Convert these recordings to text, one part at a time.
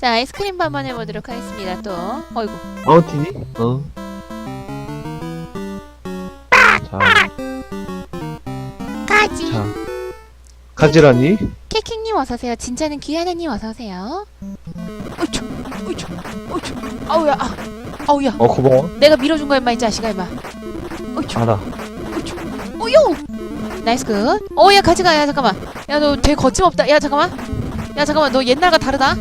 자 아이스크림 한번 해보도록 하겠습니다. 또 어이구 마운틴이? 어. 자, 까지. 자. 가지라니? 케이크님 어서 오세요. 진짜는 귀하나님 어서 오세요. 어이초 어이초 어이초 아우야 아 아우야 어, 고마워. 내가 밀어준 거야 임마 이 자식아 임마. 어이초 알아. 어이초 어요 나이스 굿. 어 야 가지가 야 잠깐만. 야 너 되게 거침없다. 야 잠깐만. 야 잠깐만 너 옛날과 다르다.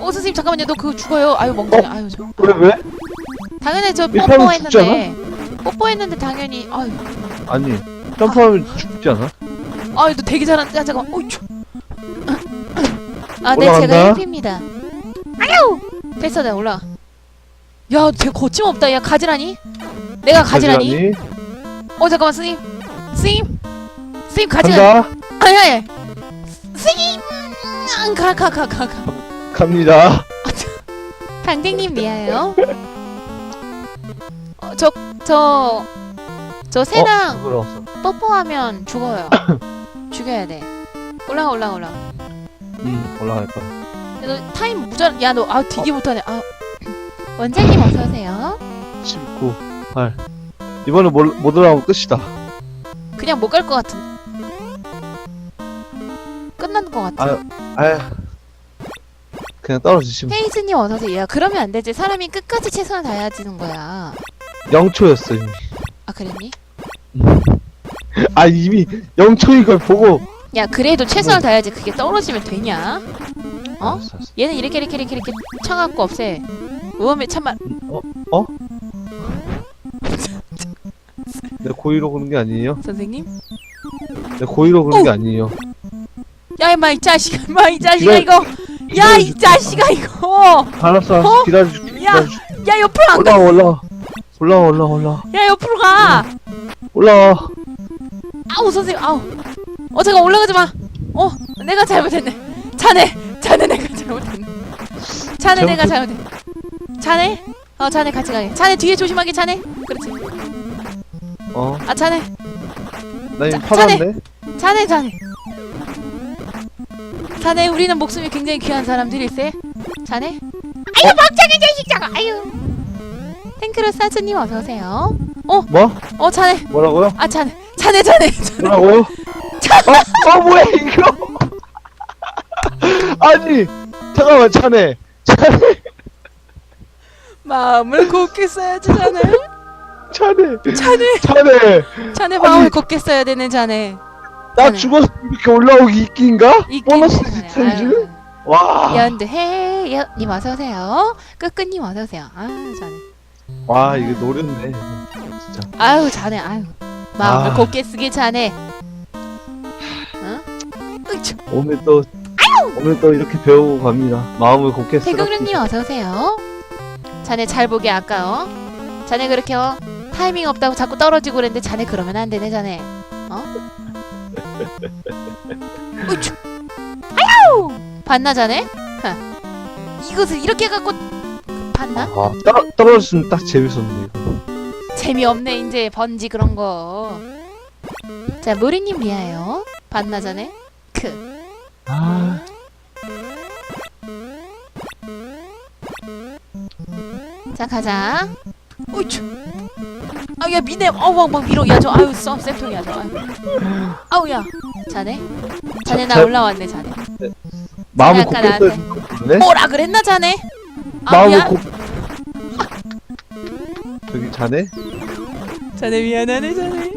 어 선생님 잠깐만요. 너 그거 죽어요. 아유 멍청이. 아유 저. 왜, 왜? 당연히 저 뽀뽀했는데 뽀뽀했는데 당연히 아유. 아니, 점프하면 죽지 않아? 아유 너 되게 잘한다 야 잠깐만. 어이초. 아네 올라간다. 제가 1피입니다. 아유 됐어 내가 올라가. 야 되게 거침없다. 야 가지라니? 내가 가지라니? 어 잠깐만 스님. 스님? 스님 가지라니? 간다. 아야야 스님! 가가 가가가 갑니다. 당댕님 미아요 어, 어저 저 저 새랑 부끄러웠어. 뽀뽀하면 죽어요 죽여야 돼 올라가 올라가 올라가 응, 올라갈 거야. 야, 너 타임 무전 야 너 아 되게 못하네 아 원장님 어서 오세요 19, 8. 이번에 못, 못 올라가면 끝이다. 그냥 못 갈 것 같은 끝난 것 같아 아유. 그냥 떨어지시면. 헤이즈님 어서 오세요 야 그러면 안 되지 사람이 끝까지 최선을 다해야지는 거야 0초였어, 이미. 아 그랬니 아, 이미 0초인 걸 보고. 야 그래도 최선을 다해야지 그게 떨어지면 되냐 어? 알았어, 알았어. 얘는 이렇게 이렇게 이렇게 이렇게 쳐갖고 없애 우음에 참말 내 고의로 그런 게 아니에요? 선생님 내 고의로 그런 오! 게 아니에요. 야 임마 이 자식아 임마 이 자식아 이거 야 이 자식아 이거 알았어, 알았어. 어? 기다려줄게. 야! 기다려줄게. 야 옆으로 안 가 올라와, 올라와. 올라와, 올라와, 올라와. 야 옆으로 가 올라와. 아우 선생님 아우 어 잠깐 올라가지 마 어 내가 잘못했네 자네 자네 내가 잘못했네 자네 내가 잘못했네 자네 어 자네 같이 가게 자네 뒤에 조심하게 자네 그렇지 어, 아 자네 나 이미 자- 팔았네. 자네 자네 자네 우리는 목숨이 굉장히 귀한 사람들일세. 자네? 아유 멍청이 자식자가 아유. 탱크로 사즈님 어서 오세요. 뭐? 어 자네. 뭐라고요? 아 자네 자네 자네 자네. 뭐라고요? 어? 어 뭐야 이거? 아니 잠깐만 차네. 차네. 마음을 곱게 써야지 자네. 차네. 자네. 차네. 자네 마음을 곱게 써야 되는 자네 나 차네. 죽어서 이렇게 올라오기 있긴가? 있긴 보너스. 스테이지? 아유. 와, 연두해 여- 님 어서 오세요 끄끄님 어서 오세요 아유 자네 와 이거 노렸네 진짜 아유 자네 아유 마음을 아. 곱게 쓰길 자네 어? 으이차. 오늘 또 오늘 또 이렇게 배우고 갑니다 마음을 곱게 쓰라 태경련님 어서 오세요 자네 잘 보게 아까 어 자네 그렇게 어 타이밍 없다고 자꾸 떨어지고 그랬는데 자네 그러면 안 되네 자네 어 으이차. 아유 봤나 자네 하. 이것을 이렇게 갖고 봤나 아, 떨어, 떨어졌으면 딱 재밌었는데 이거 재미없네 이제 번지 그런 거. 자 무리님 미아요. 봤나 자네? 크. 아 자 가자. 우쭈. 아야 미네. 어막 막 밀어. 야저 아유 썸 쌤통이야 저. 아유. 아우 야. 자네? 자네 나 자- 올라왔네 자네. 마음을 곱게. 써야 네? 뭐라 그랬나 자네? 마음을. 곱 저기 자네? 자네 미안하네 자네.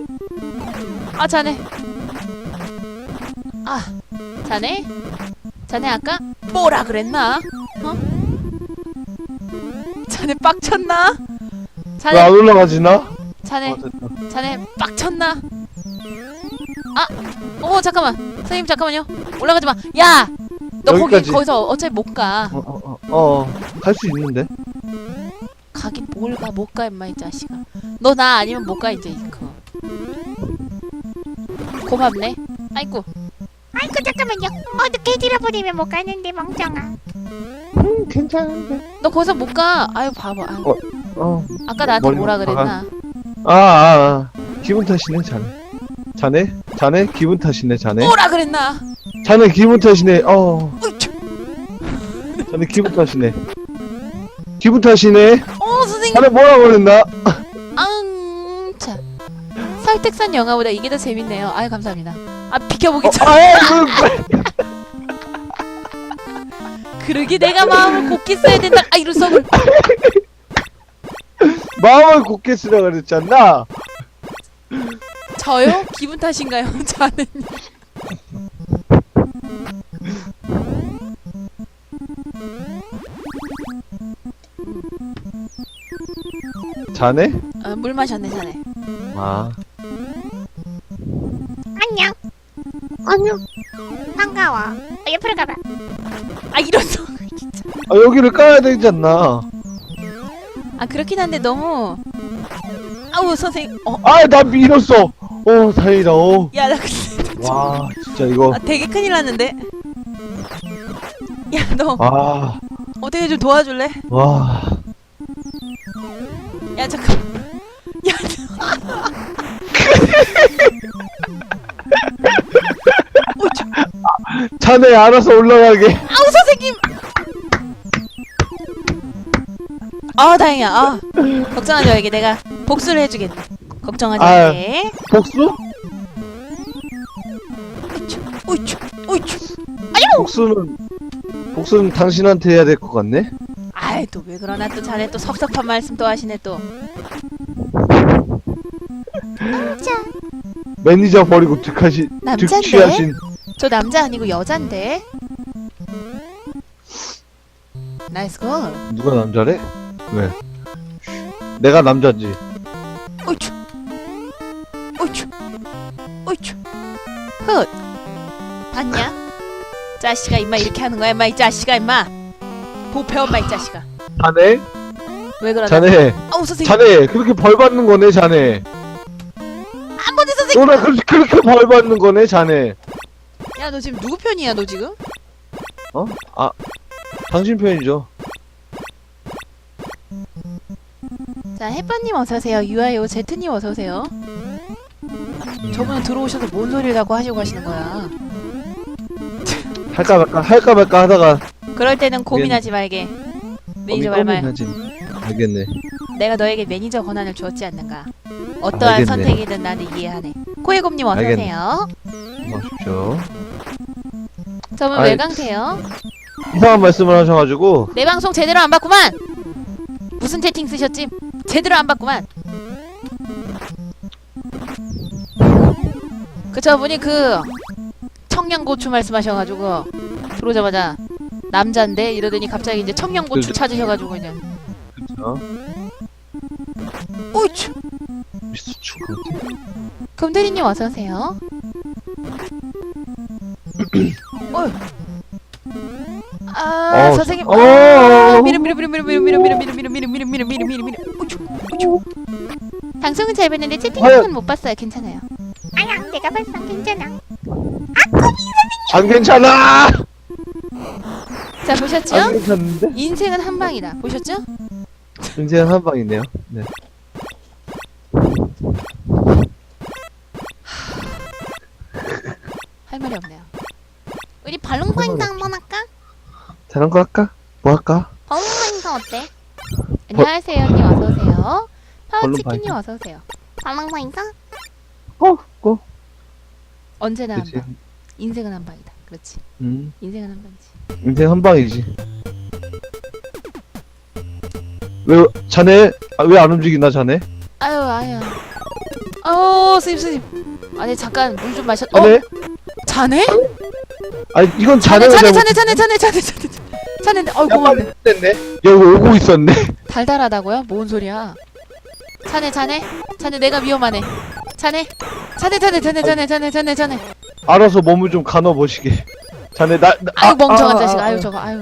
아 자네. 아 자네? 자네 아까 뭐라 그랬나? 어? 자네 빡쳤나? 왜 자네 안 올라가지나? 자네 어. 자네 빡쳤나? 아, 어 잠깐만 선생님 잠깐만요 올라가지 마. 야, 너 거기 여기까지. 거기서 어차피 못 가. 어, 어, 어, 어, 갈 수 있는데? 가긴 뭘 가 못 가 임마 이 자식아. 너 나 아니면 못 가 이제 이거. 고맙네. 아이고. 아이고 잠깐만요. 어떻게 들어버리면 못 가는데 멍청아. 음, 괜찮은데. 너 거기서 못 가. 아유 바보. 아유. 어. 어. 아까 나한테 뭐라. 그랬나? 아, 아, 아. 기분 탓이네, 자네. 자네? 자네? 기분 탓이네, 자네. 뭐라 그랬나? 자네 기분 탓이네, 어. 으이차. 자네 기분 탓이네. 기분 탓이네. 어 선생님 자네 뭐라 그랬나? 앙. 설득산 영화보다 이게 더 재밌네요. 아유 감사합니다. 아 비켜보기 어, 전 아이, 그, 그러게 내가 마음을 곱게 써야 된다. 아 이런 썩을. 마음을 곱게 쓰라 그랬잖아. 저요? 기분 탓인가요? 저는 자네? 아, 물 마셨네 자네. 아, 안녕. 안녕. 반가워. 어, 옆으로 가봐. 아 이런 썩. 아 여기를 까야 되지 않나? 아 그렇긴 한데 너무. 아우 선생님. 어. 아, 나 밀었어. 어, 다행이다. 어. 야나 근데 와, 진짜 이거. 아, 되게 큰일 났는데. 야 너 아, 어떻게 좀 도와줄래? 와. 야 잠깐. 야 자네 알아서 올라가게. 아우 선생님. 아 다행이야. 아 걱정하지 말게 내가 복수를 해주겠네. 걱정하지 아유. 말게. 복수? 오이쭈 오이쭈. 복수는 복수는 당신한테 해야 될 것 같네. 아이 또 왜 그러나 또 자네 또 섭섭한 말씀 또 하시네 또. 자, 매니저 버리고 득하시 남잔데? 득취하신 저 남자 아니고 여잔데. 나이스 걸. 누가 남자래? 왜? 내가 남자지. 오이쭈 오이쭈 오이쭈 헛 봤냐? 자식아 임마 이렇게 하는 거야 임마 이 자식아 임마 보패 엄마 이 자식아 자네? 왜 그러나 자네. 아우 선생님 자네 그렇게 벌 받는 거네, 자네. 아버지 선생님 너나 그렇게 그렇게 벌 받는 거네, 자네. 야 너 지금 누구 편이야 너 지금? 어? 아, 당신 편이죠. 자 햇반님 어서오세요 유아요 제트님 어서오세요 저분은 들어오셔서 뭔 소리를 하고 하시고 가시는 거야 할까 말까 할까 말까 하다가 그럴 때는 고민하지 말게 매니저 말말. 알겠네. 내가 너에게 매니저 권한을 주었지 않는가 어떠한 알겠네. 선택이든 나는 이해하네 코에곰님. 어서오세요 고맙십시오. 저분 아이, 외강태요 이상한 말씀을 하셔가지고 내 방송 제대로 안 봤구만 무슨 채팅 쓰셨지? 제대로 안 봤구만 그 저분이 그 청양고추 말씀하셔가지고 들어오자마자 남잔데 이러더니 갑자기 이제 청양고추. 찾으셔가지고 이제 어? 추가 같아. 금대리님 어서 오세요 어휴 아 어, 선생님 어. 아, 미름 미름 미름 미름 미름 미름 미름 미름 미름 미름 미름 미름 미름 미름 오쭈 방송은 잘 봤는데 채팅은 못 봤어요 괜찮아요 아야, 내가 봤어. 괜찮아. 안 괜찮아. 자 보셨죠? 안 괜찮은데? 인생은 한 방이다 보셨죠? 인생 한 방이네요. 네. 할 말이 없네요 우리 발롱파인트 한번 할까? 다른 거 할까? 뭐 할까? 발롱파인트 어때? 안녕하세요 님 어서 오세요 얼른 파워치킨님 봐야죠. 어서 오세요 발롱파인트? 어, 고. 언제나 그치. 한방 인생은 한 방이다 그렇지 음, 인생은 한 방이지 인생 한 방이지. 왜 자네 아, 왜 안 움직이나 자네? 아유 아유 어 스님 스님 아니 잠깐 물 좀 마셨 어? 자네? 자네? 아 이건 자네 자네가 자네 자네 자네 자네 자네 자네 자네 어 고맙네 됐네. 여기 오고 있었네. 달달하다고요? 뭔 소리야? 자네 자네 자네 내가 위험하네. 자네 자네 자네 자네 자네 자네 자네 자네. 알아서 몸을 좀 가눠 보시게. 자네 나, 나 아유 멍청한 아, 자식. 아, 아유 아. 저거 아유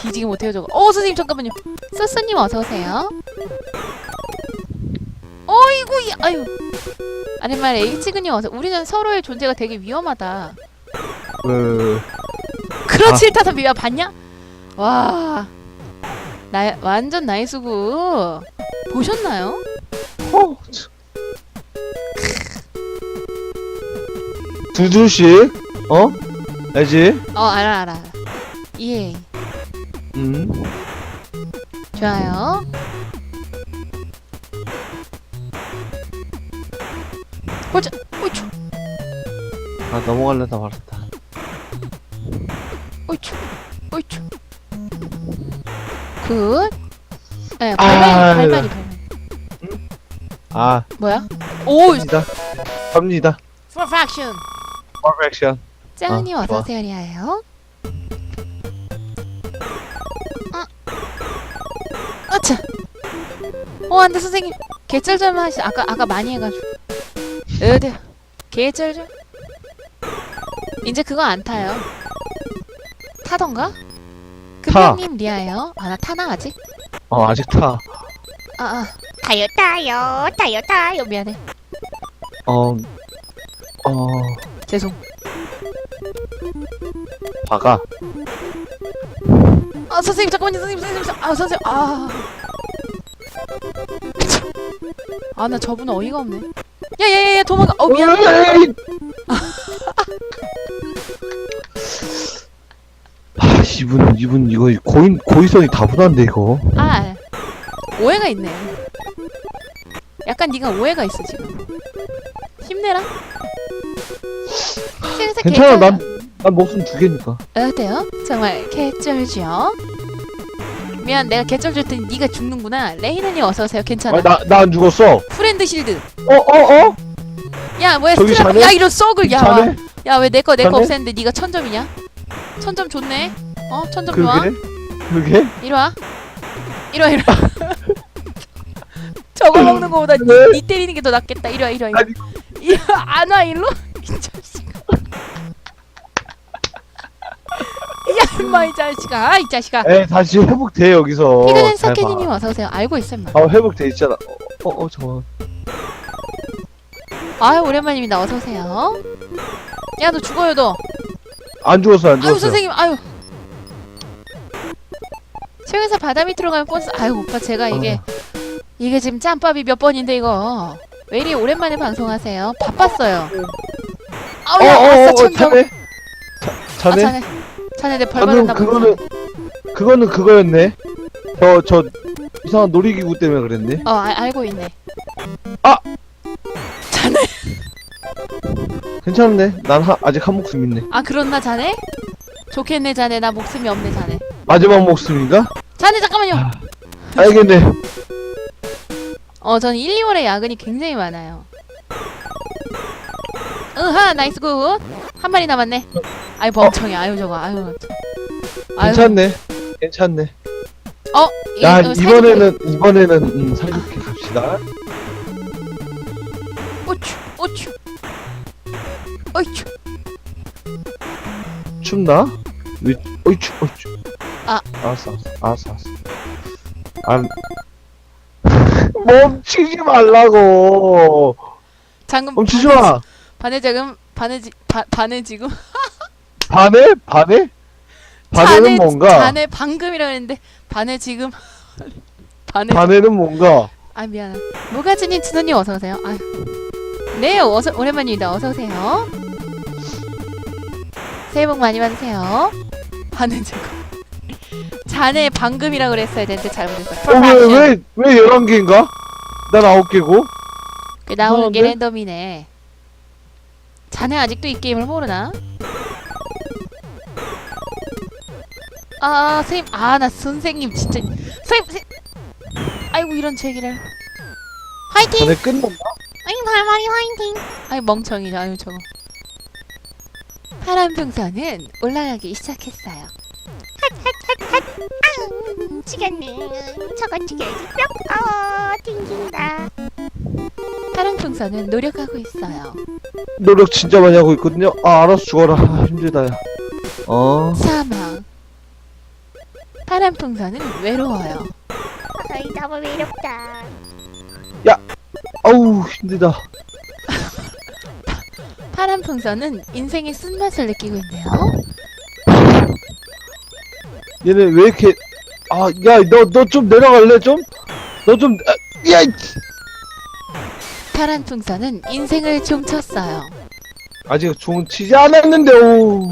뒤지게 못해요 저거. 어 선생님 잠깐만요. 소스님 어서 오세요. 어이구 이- 아유. 아니 말 H군님 어서. 우리는 서로의 존재가 되게 위험하다. 그 그렇지 아. 일타선 비야 봤냐? 와. 나 완전 나이스 구. 보셨나요? 어, 참. 두 줄씩 어? 알지? 어 알아 알아. 예. 음. 좋아요. 보자. 오이초. 아 넘어갈려다 말았다. 굿. 네, 발만이, 아, 발만이, 발만이. 아 뭐야? 오, 갑니다. 갑니다. 퍼펙션. 퍼펙션. 짱님 아, 좋아. 어서오세요, 리아요. 어. 아차. 어, 안 돼, 선생님. 개쩔 좀 하시, 아까, 아까 많이 해가지고. 어디, 개쩔 좀. 이제 그거 안 타요. 타던가? 타. 금명님 리아요. 아, 나 타나, 아직? 어 아직 타. 아, 아. 타요 타요 타요 타요 미안해. 어. 어. 죄송. 박아. 아, 선생님, 잠깐만요, 선생님, 선생님. 아, 선생님, 아. 아, 나 저분 어이가 없네. 야, 야, 야, 야, 도망가. 어, 미안. 이! 아 이분 이분 이거 고인 고의성이 다분한데 이거. 아, 오해가 있네. 약간 네가 오해가 있어 지금. 힘내라. 괜찮아 난 난 목숨 두 개니까. 어때요? 정말 개쩔죠? 미안, 내가 개쩔 줄 테니 네가 죽는구나. 레이너님 어서 오세요. 괜찮아. 아나나 안 죽었어. 프렌드 실드. 어어 어? 야, 뭐야 저기? 자네? 야, 이런 썩을. 야, 자네? 야, 왜 내 거 내 거 자네? 없앴는데 네가 천 점이냐? 천 점 좋네. 어, 천점 좋아. 그게? 그게? 이리 와. 이리 와, 이리 와. 저거 먹는 거보다 니, 왜? 니 때리는 게 더 낫겠다. 이리 와, 이리 와. 이리 와. 아니. 이리 와, 안 와, 일로? 이 자식아. 야, 임마, 이 자식아. 아, 이 자식아. 에 다시 회복돼 여기서. 피그는. 사케니님 어서 오세요. 알고 있어, 임마. 아 회복돼 있잖아. 어, 어, 어 잠깐. 아유, 오랜만입니다. 어서 오세요. 야, 너 죽어요, 너. 안 죽었어, 안 아유, 죽었어. 선생님, 아유. 최근사 바다 밑으로 가면 버스. 아유, 오빠, 제가 이게, 이게 지금 짬밥이 몇 번인데, 이거. 왜 이리 오랜만에 방송하세요? 바빴어요. 아우, 어, 야, 어, 아싸, 어, 천점. 자네? 자, 아, 자네? 자네. 자네, 내벌 받았나. 그거는 그거는 그거였네. 저 저 이상한 놀이기구 때문에 그랬네. 어, 아, 알고 있네. 아! 자네. 괜찮네. 난 하, 아직 한 목숨 있네. 아, 그렇나, 자네? 좋겠네, 자네. 나 목숨이 없네, 자네. 마지막 목숨인가? 자네, 잠깐만요. 아. 알겠네. 어, 저는 1, 2월에 야근이 굉장히 많아요. 으하, 나이스 굿. 한 마리 남았네. 아유, 멍청이. 아유, 저거. 아유. 괜찮네. 괜찮네. 어, 이- 야 어, 살짝- 이번에는 이번에는 음, 사이좋게 갑시다. 오추, 오추. 오추. 춥나? 왜? 어이 추, 어이 추. 아. 알았어, 알았어, 알았어. 안. 멈추지 말라고. 방금 멈추지 마. 반의 지금 반의 지 바, 반의 지금 반해? 반해? 반해는 뭔가? 자네 방금이라 했는데 반의 지금 반의 반해는 뭔가? 아 미안해. 무가즈님 진호님 어서 오세요. 아. 네, 어서 오랜만입니다. 어서 오세요. 새해 복 많이 받으세요. 반의 지금 자네 방금이라 그랬어야 되는데 잘못했어. 어, 왜, 왜, 왜 11개인가? 난 9개고? 그 나오는 게? 랜덤이네. 자네 아직도 이 게임을 모르나? 아, 선생님, 아, 나 선생님 진짜, 선생님, 선생님. 아이고 이런 제기를. 화이팅! 전에 끝났나? 아이 발말이 화이팅 아이 멍청이, 아유 저거. 파란 풍선은 올라가기 시작했어요. 음, 치겠네 저거 튀겨야지 뿅 어 튕긴다 파란 풍선은 노력하고 있어요. 노력 진짜 많이 하고 있거든요. 아, 알아서 죽어라. 아, 힘들다, 야. 어. 사망. 파란 풍선은 외로워요. 아이 너무 외롭다 아우, 힘들다. 파란 풍선은 인생의 쓴맛을 느끼고 있네요. 얘네 왜 이렇게. 아, 야, 너, 너 좀 내려갈래, 좀? 너 좀, 아, 야! 이- 파란 풍선은 인생을 종쳤어요. 아직 종은 치지 않았는데, 오.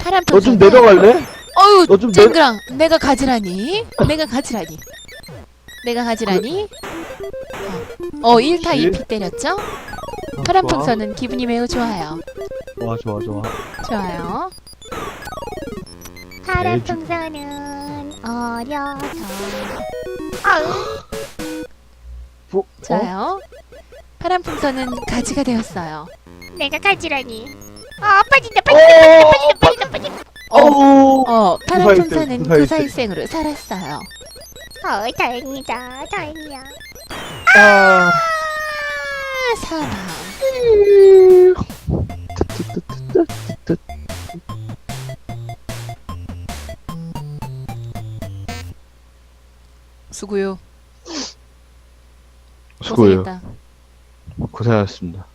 파란 너좀 풍선은 내려갈래? 어유 너좀 내- 쨍그랑 내가 가지라니 내가 가지라니 내가 가지라니 어, 어 1타 그렇지. 2피 때렸죠? 파란 좋아. 풍선은 기분이 매우 좋아요 좋아 좋아 좋아 좋아요 파란 매주- 풍선은 어려서. 아우. 뭐, 어? 좋아요 파란 풍선은 가지가 되었어요 내가 가지라니. 아 빠진다 빠진다 어, 빠진다 빠진다 빠진다. 어우 어 파란 구사일생, 풍선은 구사일생. 구사일생으로 살았어요 어 다행이다 다행이야. 아 아 사람 수고요. 수고해요. 고생했다. 고생하셨습니다